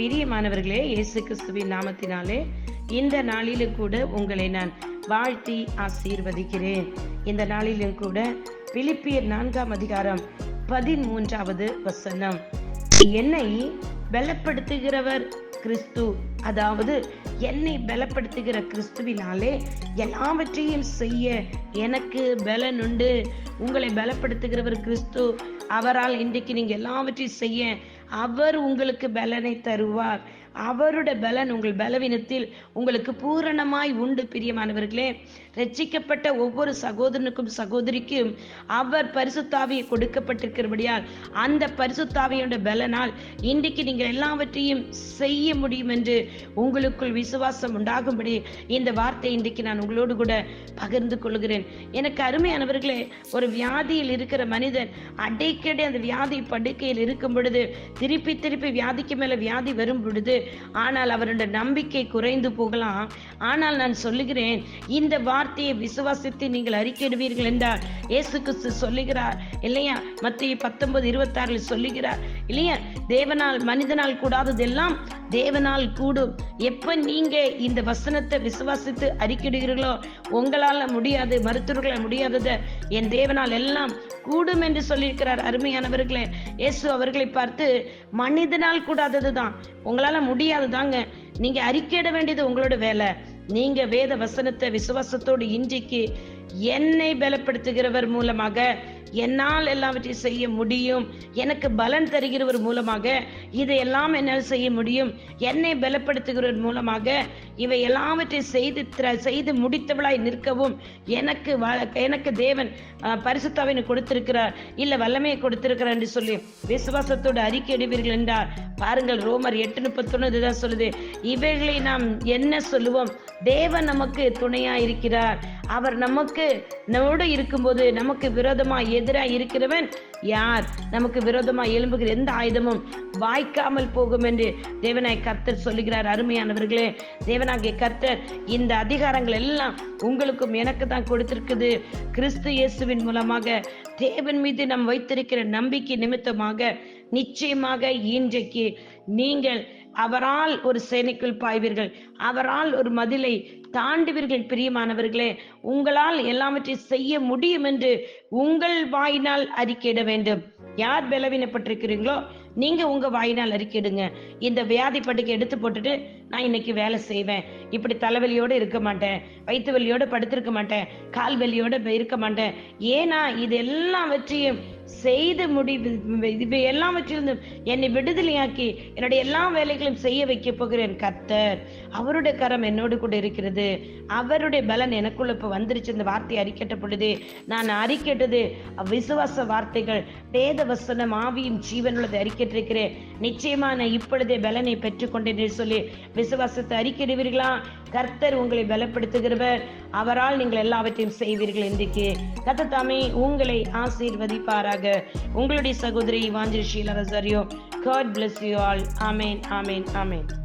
பிரியமானவர்களே இயேசு கிறிஸ்துவின் நாமத்தினாலே இந்த நாளிலும் கூட உங்களை நான் வாழ்த்தி ஆசீர்வதிக்கிறேன். இந்த நாளிலும் கூட பிலிப்பியர் நான்காம் அதிகாரம் பதிமூன்றாவது வசனம். என்னை பலப்படுத்துகிறவர் கிறிஸ்து. அதாவது என்னை பலப்படுத்துகிற கிறிஸ்துவினாலே எல்லாவற்றையும் செய்ய எனக்கு பலன் உண்டு உங்களை பலப்படுத்துகிறவர் கிறிஸ்து. அவரால் இன்றைக்கு நீங்க எல்லாவற்றையும் செய்ய அவர் உங்களுக்கு பலனை தருவார். அவருடைய பலன் உங்கள் பலவீனத்தில் உங்களுக்கு பூரணமாய் உண்டு பிரியமானவர்களே. ரட்சிக்கப்பட்ட ஒவ்வொரு சகோதரனுக்கும் சகோதரிக்கும் அவர் பரிசுத்தாவியை கொடுக்கப்பட்டிருக்கிறபடியால் அந்த பரிசுத்தாவியோட பலனால் இன்றைக்கு நீங்கள் எல்லாவற்றையும் செய்ய முடியும் என்று உங்களுக்குள் விசுவாசம் உண்டாகும்படி இந்த வார்த்தை இன்றைக்கு நான் உங்களோடு கூட பகிர்ந்து கொள்கிறேன். எனக்கு அருமையானவர்களே ஒரு வியாதியில் இருக்கிற மனிதன் அடிக்கடி அந்த வியாதி படுக்கையில் இருக்கும் பொழுது திருப்பி திருப்பி வியாதிக்கு மேல வியாதி வரும் பொழுது ஆனால் அவருடைய நம்பிக்கை குறைந்து போகலாம். ஆனால் நான் சொல்லுகிறேன் இந்த வார்த்தையை விசுவாசித்து நீங்கள் அறிக்கையிடுவீர்கள் என்றால் இயேசு கிறிஸ்து சொல்லுகிறார் இல்லையா? மத்திய பத்தொன்பது இருபத்தாறில் சொல்லுகிறார் இல்லையா? தேவனால் மனிதனால் கூடாததெல்லாம் தேவனால் கூடும். எப்ப நீங்க இந்த வசனத்தை விசுவாசித்து அறிக்கிடுகிறீர்களோ உங்களால முடியாது மருத்துவர்களால் முடியாததை என் தேவனால் எல்லாம் கூடும் என்று சொல்லியிருக்கிறார் அருமையானவர்களே. இயேசு அவர்களை பார்த்து மனிதனால் கூடாதது தான் உங்களால முடியாது தாங்க நீங்க அறிக்கையிட வேண்டியது உங்களோட வேலை. நீங்க வேத வசனத்தை விசுவாசத்தோடு இன்றைக்கு என்னை பலப்படுத்துகிறவர் மூலமாக என்னால் எல்லாவற்றையும் செய்ய முடியும். எனக்கு பலன் தருகிறவர் மூலமாக இதையெல்லாம் என்னால் செய்ய முடியும். என்னை பலப்படுத்துகிறவர் மூலமாக இவை எல்லாவற்றையும் செய்து செய்து முடித்தவளாய் நிற்கவும் எனக்கு வ- எனக்கு தேவன் பரிசுத்தாவினை கொடுத்திருக்கிறார். இல்ல வல்லமையை கொடுத்திருக்கிறார் என்று சொல்லி விசுவாசத்தோடு அறிக்கை இடுவீர்கள் என்றார். பாருங்கள் ரோமர் எட்டு முப்பத்தொன்னு இதுதான் சொல்லுது. இவைகளை நாம் என்ன சொல்லுவோம்? தேவன் நமக்கு துணையா இருக்கிறார் அவர் நமக்கு நம்மோடு இருக்கும்போது நமக்கு விரோதமா எதிராக இருக்கிறவன் யார்? நமக்கு விரோதமா எழும்புகிற எந்த ஆயுதமும் வாய்க்காமல் போகும் என்று தேவனாய் கர்த்தர் சொல்லுகிறார். அருமையானவர்களே தேவனாகிய கர்த்தர் இந்த அதிகாரங்கள் எல்லாம் உங்களுக்கும் எனக்கு தான் கொடுத்திருக்குது. கிறிஸ்து இயேசுவின் மூலமாக தேவன் மீது நாம் வைத்திருக்கிற நம்பிக்கை நிமித்தமாக நிச்சயமாக இன்றைக்கு நீங்கள் அவரால் ஒரு சேனைக்குள் பாய்வீர்கள். அவரால் ஒரு மதிலை தாண்டுவீர்கள் பிரியமானவர்களே. உங்களால் எல்லாவற்றையும் செய்ய முடியும் என்று உங்கள் வாயினால் அறிக்கையிட வேண்டும். யார் பலவீனப்பட்டிருக்கிறீங்களோ நீங்க உங்க வாயினால் அறிக்கிடுங்க. இந்த வியாதி பட்டுக்கு எடுத்து போட்டுட்டு நான் இன்னைக்கு வேலை செய்வேன். இப்படி தலைவலியோட இருக்க மாட்டேன். வயிற்று வலியோட படுத்திருக்க மாட்டேன். கால் வலியோட இருக்க மாட்டேன். ஏன்னா இது எல்லாவற்றையும் செய்து முடிவு இவை எல்லாவற்றிலிருந்தும் என்னை விடுதலையாக்கி என்னுடைய எல்லா வேலைகளையும் செய்ய வைக்க போகிறேன் கர்த்தர். அவருடைய கரம் என்னோடு கூட இருக்கிறது. அவருடைய பலன் எனக்குள்ள இப்போ வந்துருச்சு. இந்த வார்த்தை அறிக்கட்ட பொழுது நான் அறிக்கட்டது விசுவாச வார்த்தைகள் வேத வசனம் ஆவியும் ஜீவனுள்ளது அறிக்கை பெற்றிருக்கிறேன் நிச்சயமா நான் இப்பொழுதே பலனை பெற்றுக்கொண்டேன் சொல்லி விசுவாசத்தை அறிக்கிடுவீர்களா கர்த்தர் உங்களை பலப்படுத்துகிறவர். அவரால் நீங்கள் எல்லாவற்றையும் செய்வீர்கள் இன்றைக்கு கத்தத்தாமே உங்களை ஆசீர்வதிப்பாராக. உங்களுடைய சகோதரி Vanchi Sheela Rosario god bless you all amen amen amen